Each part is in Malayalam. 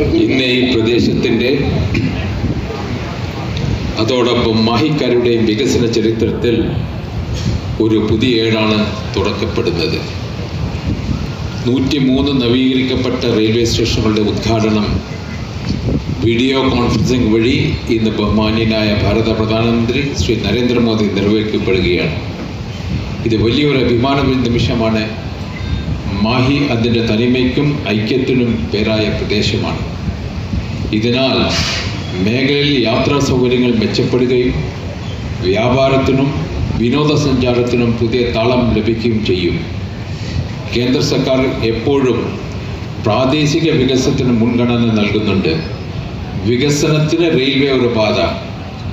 ഇന്ന് ഈ പ്രദേശത്തിന്റെ അതോടൊപ്പം മാഹിക്കാരുടെയും വികസന ചരിത്രത്തിൽ ഒരു പുതിയ ഏടാണ് തുടക്കപ്പെടുന്നത് നൂറ്റി മൂന്ന് നവീകരിക്കപ്പെട്ട റെയിൽവേ സ്റ്റേഷനുകളുടെ ഉദ്ഘാടനം വീഡിയോ കോൺഫറൻസിംഗ് വഴി ഇന്ന് ബഹുമാന്യനായ ഭാരത പ്രധാനമന്ത്രി ശ്രീ നരേന്ദ്രമോദി നിർവഹിക്കപ്പെടുകയാണ്. ഇത് വലിയൊരു അഭിമാന നിമിഷമാണ് മാഹി അതിന്റെ തനിമയ്ക്കും ഐക്യത്തിനും പേരായ പ്രദേശമാണ്. ഇതിനാൽ മേഖലയിൽ യാത്രാ സൗകര്യങ്ങൾ മെച്ചപ്പെടുകയും വ്യാപാരത്തിനും വിനോദസഞ്ചാരത്തിനും പുതിയ താളം ലഭിക്കുകയും ചെയ്യും. കേന്ദ്ര സർക്കാർ എപ്പോഴും പ്രാദേശിക വികസനത്തിന് മുൻഗണന നൽകുന്നുണ്ട്. വികസനത്തിന് റെയിൽവേ ഒരു പാത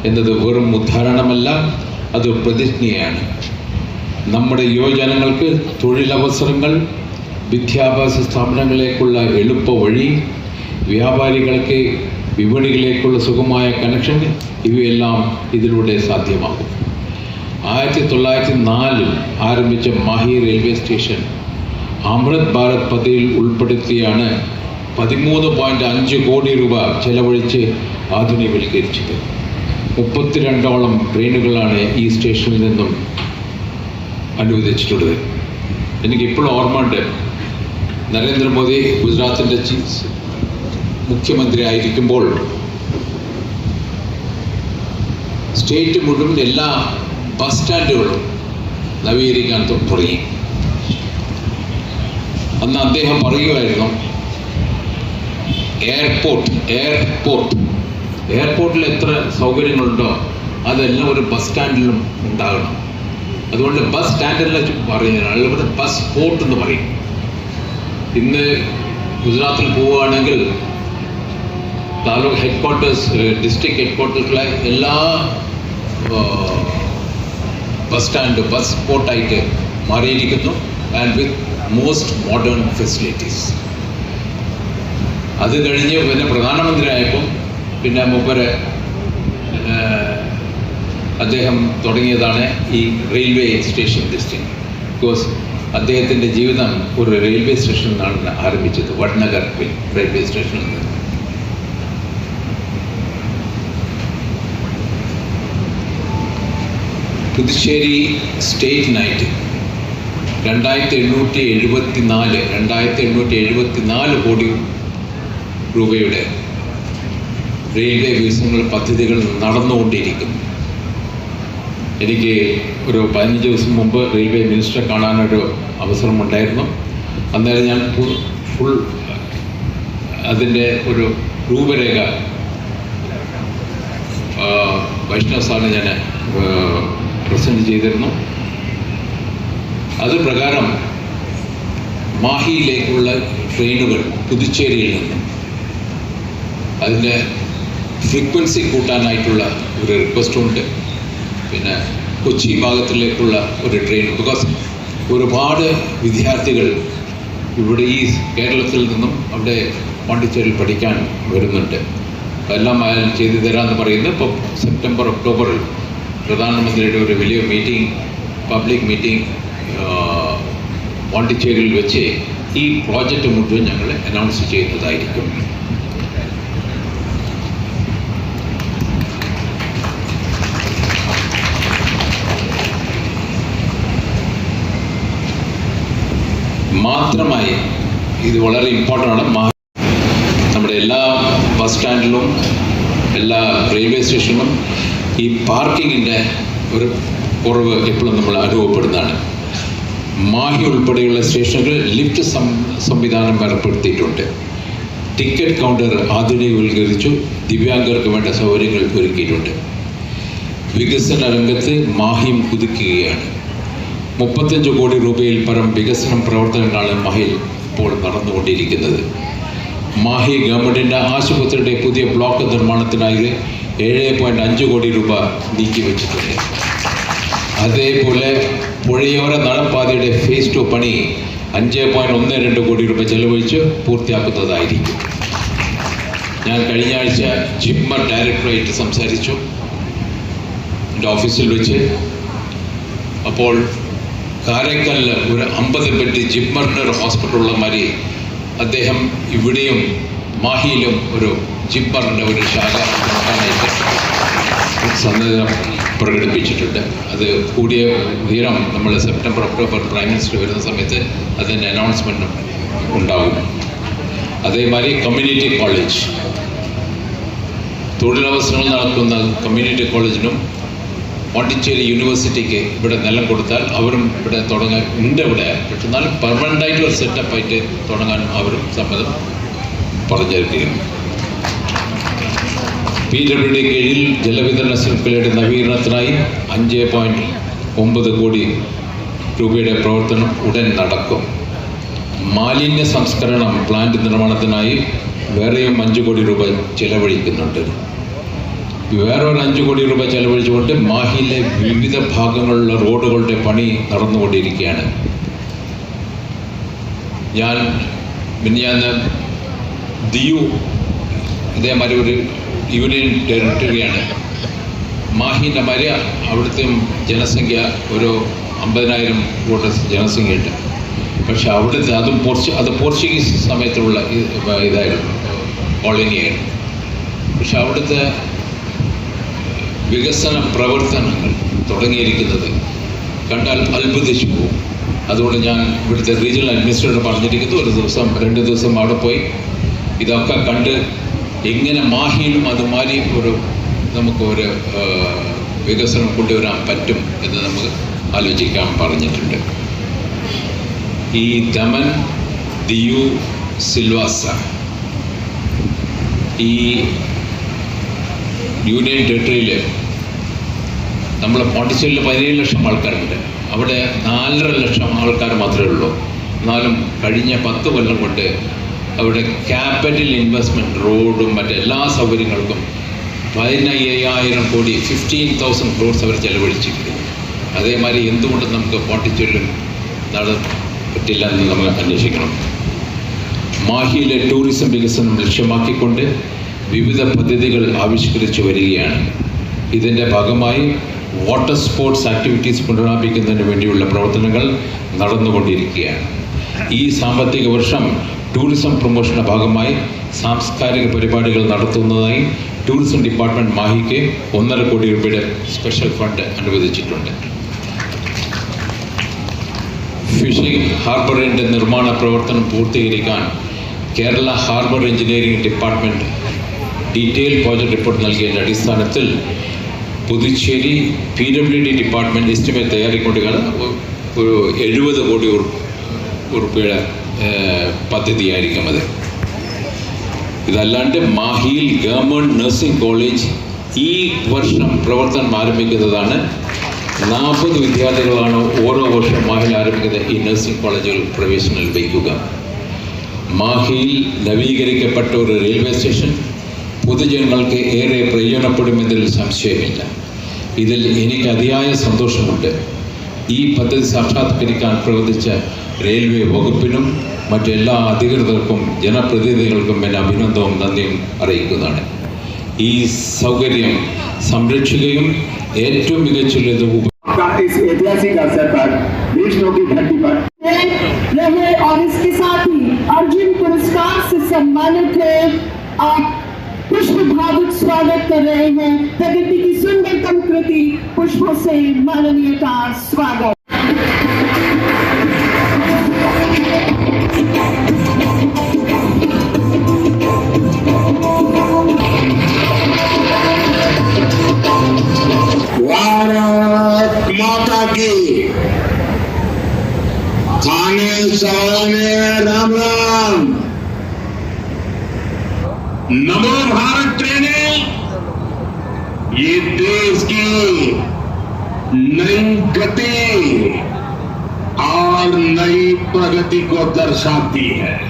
എന്നത് വെറും ഉദ്ധാരണമല്ല അത് പ്രതിജ്ഞയാണ്. നമ്മുടെ യുവജനങ്ങൾക്ക് തൊഴിലവസരങ്ങൾ വിദ്യാഭ്യാസ സ്ഥാപനങ്ങളിലേക്കുള്ള എളുപ്പ വഴി വ്യാപാരികൾക്ക് വിപണികളിലേക്കുള്ള സുഖമായ കണക്ഷൻ ഇവയെല്ലാം ഇതിലൂടെ സാധ്യമാകും. ആയിരത്തി തൊള്ളായിരത്തി നാലിൽ ആരംഭിച്ച മാഹി റെയിൽവേ സ്റ്റേഷൻ അമൃത് ഭാരത് പദ്ധതിയിൽ ഉൾപ്പെടുത്തിയാണ് പതിമൂന്ന് പോയിന്റ് അഞ്ച് കോടി രൂപ ചെലവഴിച്ച് ആധുനികവൽക്കരിച്ചത് മുപ്പത്തിരണ്ടോളം ട്രെയിനുകളാണ് ഈ സ്റ്റേഷനിൽ നിന്നും അനുവദിച്ചിട്ടുള്ളത്. എനിക്ക് ഇപ്പോഴും ഓർമ്മയുണ്ട്. നരേന്ദ്രമോദി ഗുജറാത്തിന്റെ മുഖ്യമന്ത്രി ആയിരിക്കുമ്പോൾ സ്റ്റേറ്റ് മുഴുവൻ എല്ലാ ബസ് സ്റ്റാൻഡുകളും നവീകരിക്കാൻ തുടങ്ങി. അന്ന് അദ്ദേഹം പറയുമായിരുന്നു എയർപോർട്ട് എയർപോർട്ട് എയർപോർട്ടിൽ എത്ര സൗകര്യങ്ങളുണ്ടോ അതെല്ലാം ഒരു ബസ് സ്റ്റാൻഡിലും ഉണ്ടാകണം. അതുകൊണ്ട് ബസ് സ്റ്റാൻഡല്ല പറയുന്നത് അല്ലെങ്കിൽ ബസ് പോർട്ട് എന്ന് പറയും. ഇന്ന് ഗുജറാത്തിൽ പോവുകയാണെങ്കിൽ taluk headquarters district head ക്വാർട്ടേഴ്സിലെ എല്ലാ ബസ് സ്റ്റാൻഡ് ബസ് സ്പോട്ടായിട്ട് മാറിയിരിക്കുന്നു and with most modern facilities അത് കഴിഞ്ഞ് പിന്നെ പ്രധാനമന്ത്രിയായപ്പം പിന്നെ മൂപ്പര് അദ്ദേഹം തുടങ്ങിയതാണ് ഈ റെയിൽവേ സ്റ്റേഷൻ ഡിസ്ട്രിക്ട് ബിക്കോസ് അദ്ദേഹത്തിന്റെ ജീവിതം ഒരു റെയിൽവേ സ്റ്റേഷനിൽ നിന്നാണ് ആരംഭിച്ചത്. വഡ്നഗർ റെയിൽവേ സ്റ്റേഷനിൽ നിന്ന് പുതുശ്ശേരി സ്റ്റേറ്റ് നൈറ്റ് രണ്ടായിരത്തി എണ്ണൂറ്റി എഴുപത്തി നാല് രണ്ടായിരത്തി എണ്ണൂറ്റി എഴുപത്തി നാല് കോടി രൂപയുടെ റെയിൽവേ വികസന പദ്ധതികൾ നടന്നുകൊണ്ടിരിക്കുന്നു. എനിക്ക് ഒരു പതിനഞ്ച് ദിവസം മുമ്പ് റെയിൽവേ മിനിസ്റ്ററെ കാണാനൊരു അവസരമുണ്ടായിരുന്നു. അന്നേരം ഞാൻ ഫുൾ അതിന്റെ ഒരു രൂപരേഖ വൈഷ്ണവ് സാറിന് ഞാൻ പ്രസന്റ് ചെയ്തിരുന്നു. അത് പ്രകാരം മാഹിയിലേക്കുള്ള ട്രെയിനുകൾ പുതുച്ചേരിയിൽ നിന്ന് അതിന്റെ ഫ്രീക്വൻസി കൂട്ടാനായിട്ടുള്ള ഒരു റിക്വസ്റ്റും ഉണ്ട്. പിന്നെ കൊച്ചി ഭാഗത്തിലേക്കുള്ള ഒരു ട്രെയിൻ ബിക്കോസ് ഒരുപാട് വിദ്യാർത്ഥികൾ ഇവിടെ ഈ കേരളത്തിൽ നിന്നും അവിടെ പോണ്ടിച്ചേരിയിൽ പഠിക്കാൻ വരുന്നുണ്ട്. എല്ലാം അയാൾ ചെയ്തു തരാമെന്ന് പറയുന്നത് ഇപ്പോൾ സെപ്റ്റംബർ ഒക്ടോബറിൽ പ്രധാനമന്ത്രിയുടെ ഒരു വലിയ മീറ്റിംഗ് പബ്ലിക് മീറ്റിംഗ് പോണ്ടിച്ചേരിയിൽ വെച്ച് ഈ പ്രോജക്റ്റ് മുഴുവൻ ഞങ്ങൾ അനൗൺസ് ചെയ്യുന്നതായിരിക്കും. മാത്രമായി ഇത് വളരെ ഇമ്പോർട്ടന്റ് ആണ്. നമ്മുടെ എല്ലാ ബസ് സ്റ്റാൻഡിലും എല്ലാ റെയിൽവേ സ്റ്റേഷനിലും ഈ പാർക്കിങ്ങിന്റെ ഒരു കുറവ് എപ്പോഴും നമ്മൾ അനുഭവപ്പെടുന്നതാണ്. മാഹി ഉൾപ്പെടെയുള്ള സ്റ്റേഷനുകളിൽ ലിഫ്റ്റ് സംവിധാനം ഏർപ്പെടുത്തിയിട്ടുണ്ട്. ടിക്കറ്റ് കൗണ്ടർ ആധുനികവൽക്കരിച്ചു ദിവ്യാംഗർക്ക് വേണ്ട സൗകര്യങ്ങൾ ഒരുക്കിയിട്ടുണ്ട്. വികസന രംഗത്ത് മാഹിയും കുതിക്കുകയാണ്. മുപ്പത്തഞ്ച് കോടി രൂപയിൽ പരം വികസന പ്രവർത്തനങ്ങളാണ് മഹിൽ ഇപ്പോൾ നടന്നുകൊണ്ടിരിക്കുന്നത്. മാഹി ഗവൺമെന്റിന്റെ ആശുപത്രിയുടെ പുതിയ ബ്ലോക്ക് നിർമ്മാണത്തിനായി ഏഴ് പോയിന്റ് അഞ്ച് കോടി രൂപ നീക്കിവെച്ചിട്ടുണ്ട്. അതേപോലെ പുഴയോര നടപ്പാതയുടെ ഫേസ് ടു പണി അഞ്ച് പോയിന്റ് ഒന്ന് രണ്ട് കോടി രൂപ ചെലവഴിച്ച് പൂർത്തിയാക്കുന്നതായിരിക്കും. ഞാൻ കഴിഞ്ഞ ആഴ്ച ജിമ്മർ ഡയറക്ടറായിട്ട് സംസാരിച്ചു. എന്റെ ഓഫീസിൽ വെച്ച്. അപ്പോൾ കാരക്കലിൽ ഒരു അമ്പത് ബെഡ് ജിപ്മർണർ ഹോസ്പിറ്റൽ മാതിരി അദ്ദേഹം ഇവിടെയും മാഹിയിലും ഒരു ജിപ്മറിന്റെ ഒരു ശാഖ സന്ദേശം പ്രകടിപ്പിച്ചിട്ടുണ്ട്. അത് കൂടിയ ഉയരം നമ്മൾ സെപ്റ്റംബർ ഒക്ടോബർ പ്രൈം മിനിസ്റ്റർ വരുന്ന സമയത്ത് അതിന്റെ അനൗൺസ്മെന്റും ഉണ്ടാകും. അതേമാതിരി കമ്മ്യൂണിറ്റി കോളേജ് തൊഴിലവസരങ്ങൾ നടക്കുന്ന കമ്മ്യൂണിറ്റി കോളേജിനും പോണ്ടിച്ചേരി യൂണിവേഴ്സിറ്റിക്ക് ഇവിടെ നിലം കൊടുത്താൽ അവരും ഇവിടെ തുടങ്ങാൻ ഉണ്ട് ഇവിടെ പക്ഷെ എന്നാലും പെർമനന്റ് ഒരു സെറ്റപ്പ് ആയിട്ട് തുടങ്ങാൻ അവരും സമ്മതം പറഞ്ഞിരിക്കുന്നു പി ഡബ്ല്യു ഡി കീഴിൽ ജലവിതരണ ശൃംഖലയുടെ നവീകരണത്തിനായി അഞ്ച് പോയിന്റ് ഒമ്പത് കോടി രൂപയുടെ പ്രവർത്തനം ഉടൻ നടക്കും. മാലിന്യ സംസ്കരണം പ്ലാന്റ് നിർമ്മാണത്തിനായി വേറെയും അഞ്ച് കോടി രൂപ ചെലവഴിക്കുന്നുണ്ട്. വേറെ ഒരു അഞ്ച് കോടി രൂപ ചെലവഴിച്ചുകൊണ്ട് മാഹിയിലെ വിവിധ ഭാഗങ്ങളിലുള്ള റോഡുകളുടെ പണി നടന്നുകൊണ്ടിരിക്കുകയാണ്. ഞാൻ മിനിഞ്ഞാന്ന് ദിയു ഇതേമാതിരി ഒരു യൂണിയൻ ടെറിട്ടറിയാണ് മാഹിന്റെ മാതിരി അവിടുത്തെ ജനസംഖ്യ ഒരു അമ്പതിനായിരം കൂട്ട ജനസംഖ്യയുണ്ട് പക്ഷെ അവിടുത്തെ അതും പോർച്ചു അത് പോർച്ചുഗീസ് സമയത്തുള്ള ഇതായിരുന്നു കോളനിയായിരുന്നു. പക്ഷെ അവിടുത്തെ വികസന പ്രവർത്തനങ്ങൾ തുടങ്ങിയിരിക്കുന്നത്. കണ്ടാൽ അത്ഭുതിച്ചു പോകും. അതുകൊണ്ട് ഞാൻ ഇവിടുത്തെ റീജിയണൽ അഡ്മിനിസ്ട്രേറ്റർ പറഞ്ഞിരിക്കുന്നു ഒരു ദിവസം രണ്ട് ദിവസം അവിടെ പോയി. ഇതൊക്കെ കണ്ട് എങ്ങനെ മാഹിയിലും അതുമാതിരി ഒരു നമുക്ക് ഒരു വികസനം കൊണ്ടുവരാൻ പറ്റും എന്ന് നമുക്ക് ആലോചിക്കാൻ പറഞ്ഞിട്ടുണ്ട്. ഈ ദമൻ ദിയു സിൽവാസ ഈ യൂണിയൻ ടെറിട്ടറിയിൽ നമ്മൾ പോണ്ടിച്ചേരിയിൽ പതിനേഴ് ലക്ഷം ആൾക്കാരുണ്ട്. അവിടെ നാലര ലക്ഷം ആൾക്കാർ മാത്രമേ ഉള്ളൂ. എന്നാലും കഴിഞ്ഞ പത്ത് കൊല്ലം കൊണ്ട് അവിടെ ക്യാപിറ്റൽ ഇൻവെസ്റ്റ്മെന്റ് റോഡും മറ്റെല്ലാ സൗകര്യങ്ങൾക്കും പതിനയ്യായിരം കോടി ഫിഫ്റ്റീൻ തൗസൻഡ് ക്രോഡ്സ് അവർ ചെലവഴിച്ചിട്ടുണ്ട് അതേമാതിരി എന്തുകൊണ്ട് നമുക്ക് പോണ്ടിച്ചേരിയിലും നട പറ്റില്ല എന്ന് നമ്മൾ അന്വേഷിക്കണം. മാഹിയിലെ ടൂറിസം വികസനം ലക്ഷ്യമാക്കിക്കൊണ്ട് വിവിധ പദ്ധതികൾ ആവിഷ്കരിച്ചു വരികയാണ്. ഇതിന്റെ ഭാഗമായി വാട്ടർ സ്പോർട്സ് ആക്ടിവിറ്റീസ് പുനരാരംഭിക്കുന്നതിന് വേണ്ടിയുള്ള പ്രവർത്തനങ്ങൾ നടന്നുകൊണ്ടിരിക്കുകയാണ്. ഈ സാമ്പത്തിക വർഷം ടൂറിസം പ്രൊമോഷന്റെ ഭാഗമായി സാംസ്കാരിക പരിപാടികൾ നടത്തുന്നതായി ടൂറിസം ഡിപ്പാർട്ട്മെന്റ് മാഹിക്ക് ഒന്നര കോടി രൂപയുടെ സ്പെഷ്യൽ ഫണ്ട് അനുവദിച്ചിട്ടുണ്ട്. ഫിഷിംഗ് ഹാർബറിന്റെ നിർമ്മാണ പ്രവർത്തനം പൂർത്തീകരിക്കാൻ Kerala harbour engineering department detail project report നൽകിയതിന്റെ അടിസ്ഥാനത്തിൽ Puducherry P W D department estimate തയ്യാറിക്കൊണ്ടിരിക്കുകയാണ് ഒരു എഴുപത് കോടി ഉറു- ഉറുപ്പിയുടെ പദ്ധതിയായിരിക്കും അത്. ഇതല്ലാണ്ട് മാഹിയിൽ ഗവൺമെന്റ് നഴ്സിംഗ് കോളേജ് ഈ വർഷം പ്രവർത്തനം ആരംഭിക്കുന്നതാണ്. നാൽപ്പത് വിദ്യാർത്ഥികളാണ് ഓരോ വർഷം മാഹിയിൽ ആരംഭിക്കുന്ന ഈ നഴ്സിംഗ് കോളേജുകൾ പ്രവേശനം ലഭിക്കുക. മാഹിയിൽ നവീകരിക്കപ്പെട്ട ഒരു റെയിൽവേ സ്റ്റേഷൻ പൊതുജനങ്ങൾക്ക് ഏറെ പ്രയോജനപ്പെടുമെന്നതിൽ സംശയമില്ല ഇതിൽ എനിക്ക് അതിയായ സന്തോഷമുണ്ട് ഈ പദ്ധതി സാക്ഷാത്കരിക്കാൻ പ്രവർത്തിച്ച റെയിൽവേ വകുപ്പിനും മറ്റെല്ലാ അധികൃതർക്കും ജനപ്രതിനിധികൾക്കും എൻ്റെ അഭിനന്ദനവും നന്ദിയും അറിയിക്കുന്നതാണ് ഈ സൗകര്യം സംരക്ഷിക്കുകയും ഏറ്റവും മികച്ചുള്ളതും ഉപ का इस ऐतिहासिक अवसर पर देशों की धरती पर रहे और इसके साथ ही अर्जुन पुरस्कार से सम्मानित है आप पुष्प भावुक स्वागत कर रहे हैं प्रकृति की सुंदरतम कृति पुष्पों से माननीय का स्वागत। नमो भारत ट्रेनें ये देश की नई गति और नई प्रगति को दर्शाती है।